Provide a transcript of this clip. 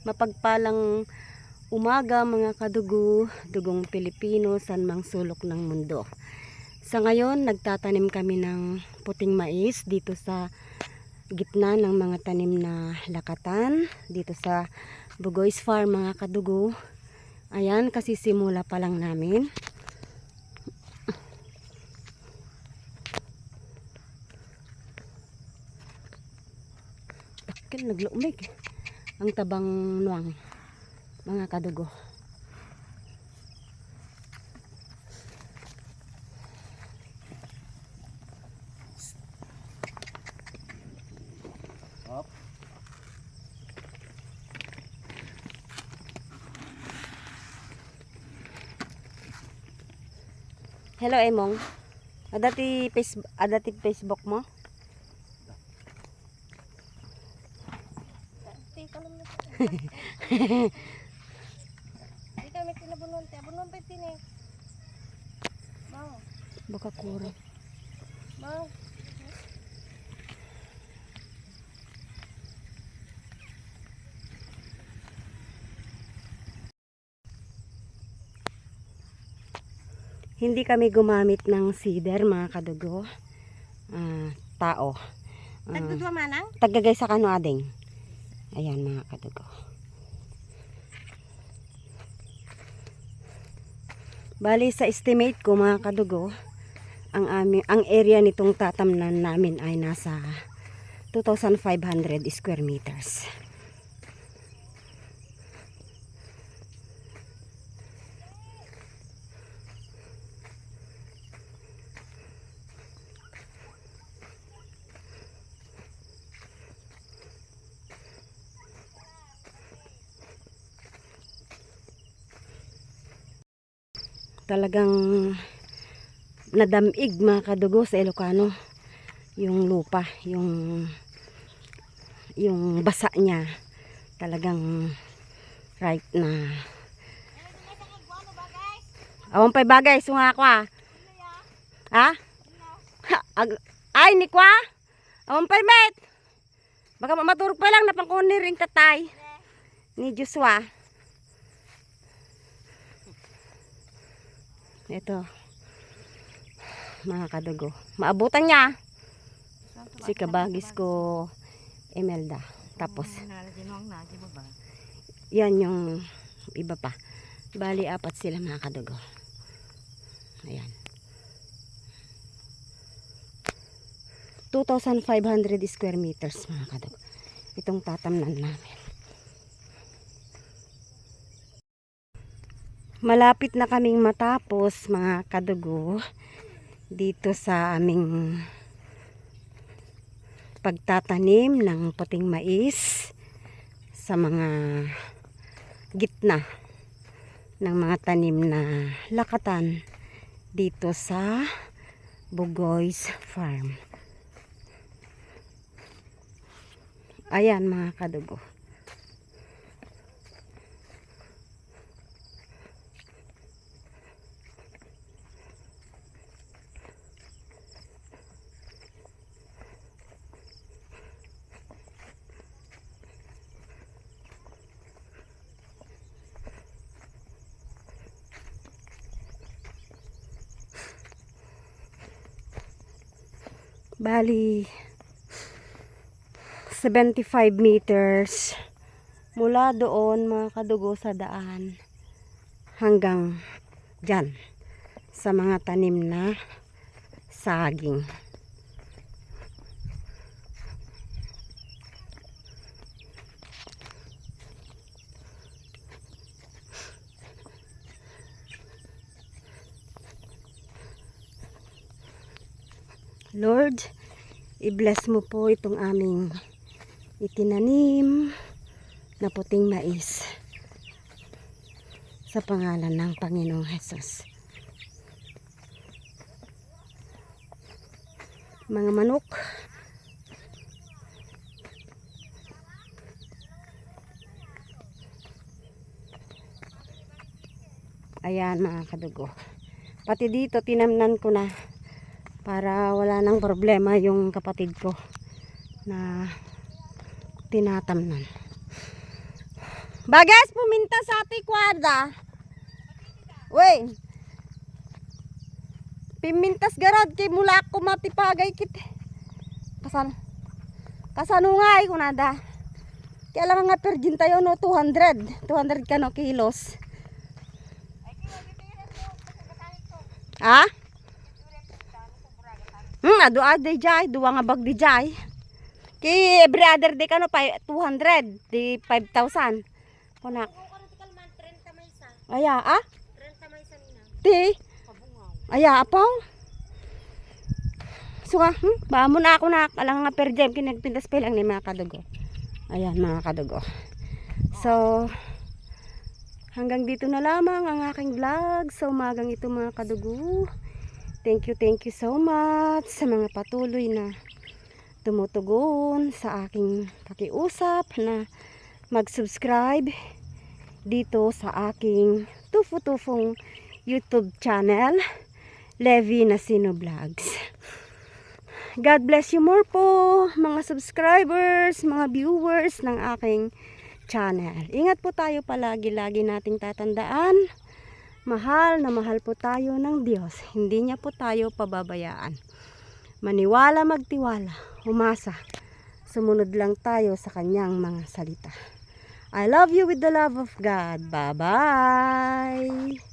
Mapagpalang umaga mga kadugo, dugong Pilipino, san mang sulok ng mundo. Sa ngayon, nagtatanim kami ng puting mais dito sa gitna ng mga tanim na lakatan, dito sa Bugoy's Farm mga kadugo. Ayan, kasi simula pa lang namin. Bakit naglumig? Ang tabang nuang mga kadugo. Up. Hello Emong. Adati face adati Facebook mo? Tita lang na Di kami tinabunon. Tiabunon pa tini. Mau. Baka kuro. Mau. Hindi kami gumamit ng cedar mga kadugo. Ah, tao. Ah, Tagdudwa manang? tagagay sa kano ading. Ayan mga kadugo. Bali sa estimate ko mga kadugo, ang aming ang area nitong tatamnan namin ay nasa 2,500 square meters. Talagang nadamig mga kadugo sa Ilocano yung lupa, yung yung basa niya talagang right na Awan pa'y bagay, sunga ko ah. Ha? Ha? Ay, ni kwa? Awan pa'y met. Baka maturog pa lang na pangkuni ring tatay. Ni Joshua. Ito. Mga kadugo. Maabutan niya. Si kabagis ko Emelda. Tapos, yan yung iba pa. Bali, apat sila mga kadugo. Ayan. 2,500 square meters mga kadugo. Itong tatamnan namin. Malapit na kaming matapos mga kadugo dito sa aming pagtatanim ng puting mais sa mga gitna ng mga tanim na lakatan dito sa Bugoy's Farm. Ayan mga kadugo. Bali, 75 meters mula doon mga kadugo sa daan hanggang dyan sa mga tanim na saging. Lord, i-bless mo po itong aming itinanim na puting mais sa pangalan ng Panginoong Hesus. Mga manok, Ayan mga kadugo. Pati dito tinamnan ko na para wala nang problema yung kapatid ko na tinatamnan. Bagas, puminta sa ati kwarda. Wey. Pimintas garad kay mula ako matipagay kit. Kasan? Kasano nga ay kunada. Kaya lang nga pergin tayo no 200. 200 ka no kilos. Ha? Hmm, ado ade jay, duwa nga bag di jay. Kay every other day ka no, pi- 200, di 5,000. Kunak. Aya, ah? Ti. Aya, apaw. So, ah, hmm, bamo na ako na, alang nga per diem, kinagpintas pa lang ni mga kadugo. Ayan, mga kadugo. So, hanggang dito na lamang ang aking vlog sa umagang ito mga kadugo. Thank you, thank you so much sa mga patuloy na tumutugon sa aking pakiusap na mag-subscribe dito sa aking tufu-tufong YouTube channel, Levi Nasino Vlogs. God bless you more po, mga subscribers, mga viewers ng aking channel. Ingat po tayo palagi, lagi nating tatandaan. Mahal na mahal po tayo ng Diyos. Hindi niya po tayo pababayaan. Maniwala, magtiwala, umasa. Sumunod lang tayo sa kanyang mga salita. I love you with the love of God. Bye-bye!